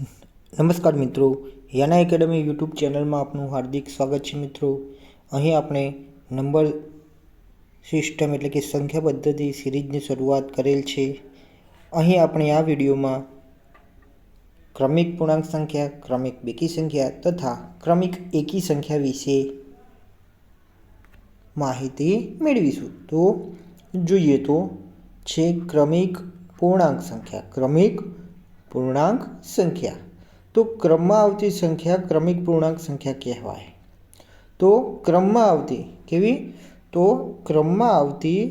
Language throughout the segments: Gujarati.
નમસ્કાર મિત્રો, યાના એકેડમી યુટ્યુબ ચેનલમાં આપનું હાર્દિક સ્વાગત છે મિત્રો. અહીં આપણે નંબર સિસ્ટમ એટલે કે સંખ્યા પદ્ધતિ સિરીઝની શરૂઆત કરેલ છે. અહીં આપણે આ વિડીયોમાં ક્રમિક પૂર્ણાંક સંખ્યા, ક્રમિક બેકી સંખ્યા તથા ક્રમિક એકી સંખ્યા વિશે માહિતી મેળવીશું. તો જોઈએ તો છે ક્રમિક પૂર્ણાંક સંખ્યા. ક્રમિક પૂર્ણાંક સંખ્યા તો ક્રમમાં આવતી સંખ્યા ક્રમિક પૂર્ણાંક સંખ્યા કહેવાય તો ક્રમમાં આવતી કેવી તો ક્રમમાં આવતી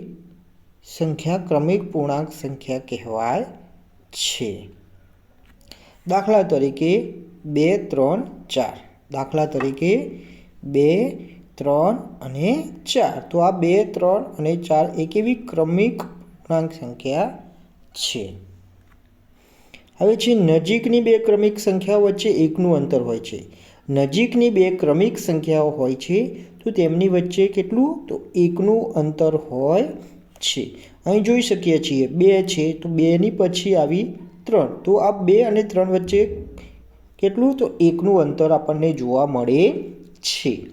સંખ્યા ક્રમિક પૂર્ણાંક સંખ્યા કહેવાય છે દાખલા તરીકે બે ત્રણ ચાર દાખલા તરીકે બે ત્રણ અને ચાર તો આ બે ત્રણ અને ચાર એ કેવી ક્રમિક પૂર્ણાંક સંખ્યા છે હવે છે, નજીકની બે ક્રમિક સંખ્યાઓ વચ્ચે એકનું અંતર હોય છે. નજીકની બે ક્રમિક સંખ્યાઓ હોય છે, તો તેમની વચ્ચે કેટલું? તો એકનું અંતર હોય છે. અહીં જોઈ શકીએ છીએ, બે છે, તો બેની પછી આવી ત્રણ. તો આ બે અને ત્રણ વચ્ચે કેટલું? તો એકનું અંતર આપણને જોવા મળે છે.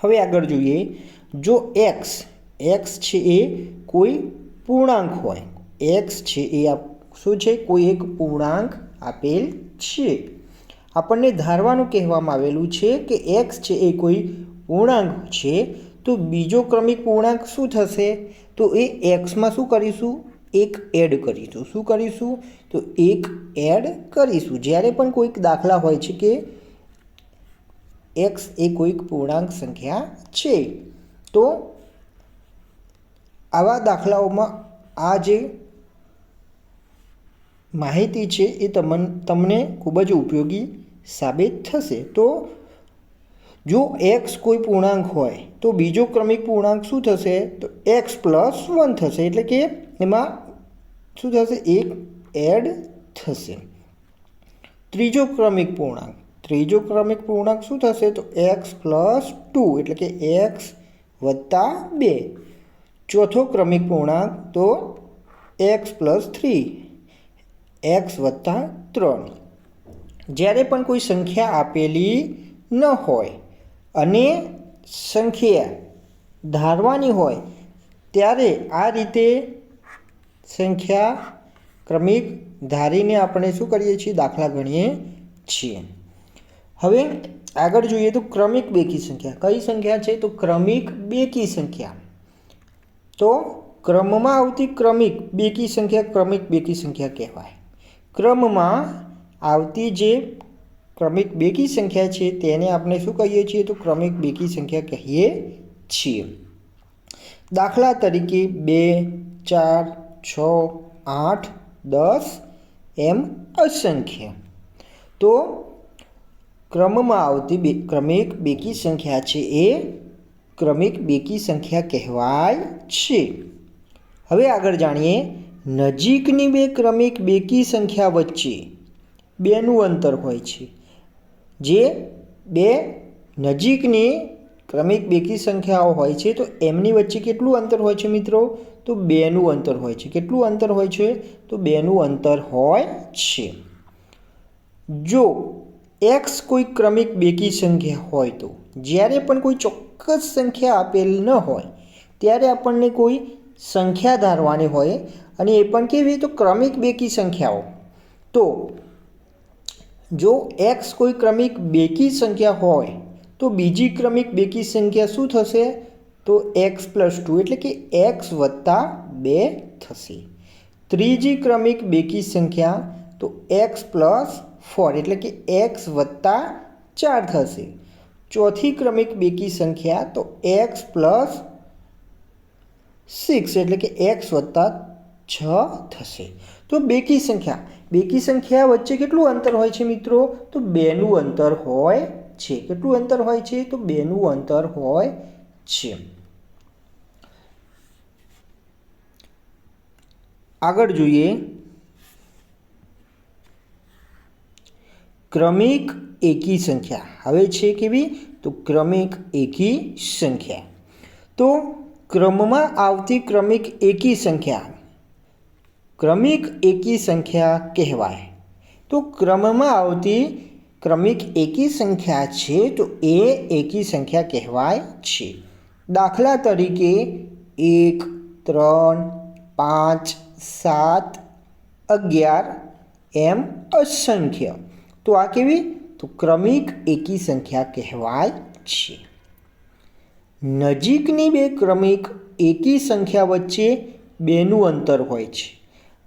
હવે આગળ જોઈએ. જો એક્સ એક્સ છે એ કોઈ પૂર્ણાંક હોય એક્સ છે એ આપ શું છે? કોઈ એક પૂર્ણાંક આપેલ છે. આપણને ધારવાનું કહેવામાં આવેલું છે કે એક્સ છે એ કોઈ પૂર્ણાંક છે. તો બીજો ક્રમિક પૂર્ણાંક શું થશે? તો એ એક્સમાં શું કરીશું? એક એડ કરીશું. શું કરીશું? તો એક એડ કરીશું. જ્યારે પણ કોઈક દાખલા હોય છે કે એક્સ એ કોઈક પૂર્ણાંક સંખ્યા છે, તો આવા દાખલાઓમાં આ જે માહિતી છે એ તમન, તમને ખૂબ જ ઉપયોગી સાબિત થશે. તો જો એક્સ કોઈ પૂર્ણાંક હોય, તો બીજો ક્રમિક પૂર્ણાંક શું થશે? તો એક્સ પ્લસ વન થશે. એટલે કે એમાં શું થશે? એક એડ થશે. ત્રીજો ક્રમિક પૂર્ણાંક. ત્રીજો ક્રમિક પૂર્ણાંક શું થશે? તો એક્સ પ્લસ ટુ એટલે કે એક્સ વત્તા બે. ચોથો ક્રમિક પૂર્ણાંક, તો એક્સ પ્લસ થ્રી એક્સ વત્તા ત્રણ. જ્યારે પણ કોઈ સંખ્યા આપેલી ન હોય અને સંખ્યા ધારવાની હોય, ત્યારે આ રીતે સંખ્યા ક્રમિક ધારીને આપણે શું કરીએ છીએ? દાખલા ગણીએ છીએ. હવે આગળ જોઈએ તો ક્રમિક બેકી સંખ્યા. કઈ સંખ્યા છે? તો ક્રમિક બેકી સંખ્યા. તો ક્રમમાં આવતી ક્રમિક બેકી સંખ્યા ક્રમિક બેકી સંખ્યા કહેવાય. ક્રમમાં આવતી જે ક્રમિક બેકી સંખ્યા છે તેને આપણે શું કહીએ છીએ? તો ક્રમિક બેકી સંખ્યા કહીએ છીએ. દાખલા તરીકે બે, ચાર, છ, આઠ, દસ એમ અસંખ્ય. તો ક્રમમાં આવતી બે, ક્રમિક બેકી સંખ્યા છે એ ક્રમિક બેકી સંખ્યા કહેવાય છે. હવે આગળ જાણીએ નજીકની બે ક્રમિક બેકી સંખ્યા વચ્ચે બેનું અંતર હોય છે. જે બે નજીકની ક્રમિક બેકી સંખ્યાઓ હોય છે, તો એમની વચ્ચે કેટલું અંતર હોય છે મિત્રો? તો બેનું અંતર હોય છે. કેટલું અંતર હોય છે? તો બેનું અંતર હોય છે. જો એક્સ કોઈ ક્રમિક બેકી સંખ્યા હોય તો, જ્યારે પણ કોઈ ચોક્કસ સંખ્યા આપેલ ન હોય, ત્યારે આપણને કોઈ સંખ્યા ધારવાની હોય અને એ પણ કેવી તો ક્રમિક બેકી સંખ્યાઓ. તો જો એક્સ કોઈ ક્રમિક બેકી સંખ્યા હોય, તો બીજી ક્રમિક બેકી સંખ્યા શું થશે? તો એક્સ પ્લસ ટુ એટલે કે એક્સ વત્તા બે થશે. ત્રીજી ક્રમિક બેકી સંખ્યા, તો એક્સ પ્લસ ફોર એટલે કે એક્સ વત્તા ચાર થશે. ચોથી ક્રમિક બેકી સંખ્યા, તો એક્સ પ્લસ સિક્સ એટલે કે એક્સ વત્તા છ થશે. તો બેકી સંખ્યા. બેકી સંખ્યા વચ્ચે કેટલું અંતર હોય છે મિત્રો? તો બેનું અંતર હોય છે. કેટલું અંતર હોય છે? તો બેનું અંતર હોય છે. આગળ જોઈએ. ક્રમિક એકી સંખ્યા. હવે છે કેવી? તો ક્રમિક એકી સંખ્યા. તો ક્રમમાં આવતી ક્રમિક એકી સંખ્યા. ક્રમિક એકી સંખ્યા કહેવાય. તો ક્રમમાં આવતી ક્રમિક એકી સંખ્યા છે તો એ એકી સંખ્યા કહેવાય છે. દાખલા તરીકે એક, ત્રણ, પાંચ, સાત, અગિયાર, એમ અસંખ્ય. તો આ કેવી? તો ક્રમિક એકી સંખ્યા કહેવાય છે. નજીકની બે ક્રમિક એકી સંખ્યા વચ્ચે બેનું અંતર હોય છે.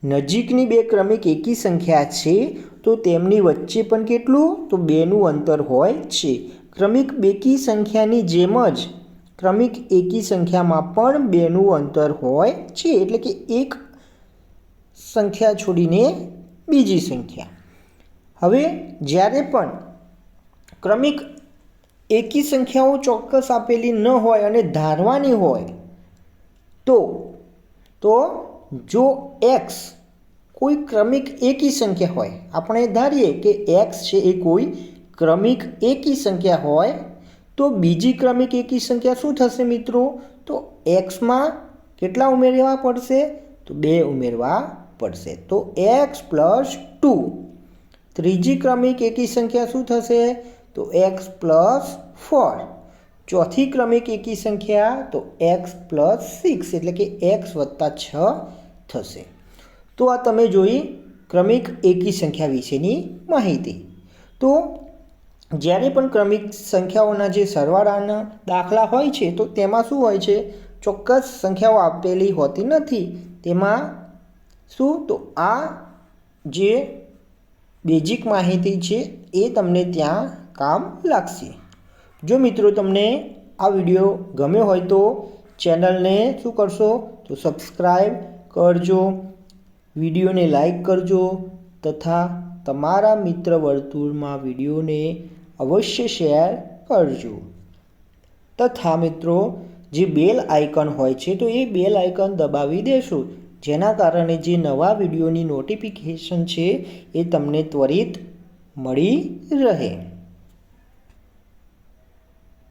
નજીકની બે ક્રમિક એકી સંખ્યા છે, તો તેમની વચ્ચે પણ કેટલું? તો બેનું અંતર હોય છે. ક્રમિક બેકી સંખ્યાની જેમ જ ક્રમિક એકી સંખ્યામાં પણ બેનું અંતર હોય છે, એટલે કે એક સંખ્યા છોડીને બીજી સંખ્યા. હવે જ્યારે પણ ક્રમિક એકી સંખ્યાઓ ચોક્કસ આપેલી ન હોય અને ધારવાની હોય, તો તો જો એક્સ કોઈ ક્રમિક એકી સંખ્યા હોય, આપણે ધારીએ કે એક્સ છે એ કોઈ ક્રમિક એકી સંખ્યા હોય, તો બીજી ક્રમિક એકી સંખ્યા શું થશે મિત્રો? તો એક્સમાં કેટલા ઉમેરવા પડશે? તો બે ઉમેરવા પડશે. તો એક્સ પ્લસ ટુ ત્રીજી ક્રમિક એકી સંખ્યા શું થશે? તો એક્સ પ્લસ ફોર ચોથી ક્રમિક એકી સંખ્યા, તો એક્સ પ્લસ સિક્સ એટલે કે એક્સ વત્તા છ થશે. તો આ તમે જોઈ ક્રમિક એકી સંખ્યા વિશેની માહિતી. તો જ્યારે પણ ક્રમિક સંખ્યાઓના જે સરવાળાના દાખલા હોય છે, તો તેમાં શું હોય છે? ચોક્કસ સંખ્યાઓ આપેલી હોતી નથી. તેમાં શું? તો આ જે બેઝિક માહિતી છે, એ તમને ત્યાં કામ લાગશે. જો મિત્રો તમને આ વીડિયો ગમ્યો હોય તો ચેનલને શું કરશો? તો સબસ્ક્રાઈબ કરજો, વિડીયોને લાઈક કરજો તથા તમારા મિત્ર વર્તુળમાં વિડીયોને અવશ્ય શેર કરજો. તથા મિત્રો, જે બેલ આઇકન હોય છે તો એ બેલ આઇકન દબાવી દેશો. જેના કારણે જે નવા વિડીયોની નોટિફિકેશન છે એ તમને ત્વરિત મળી રહે.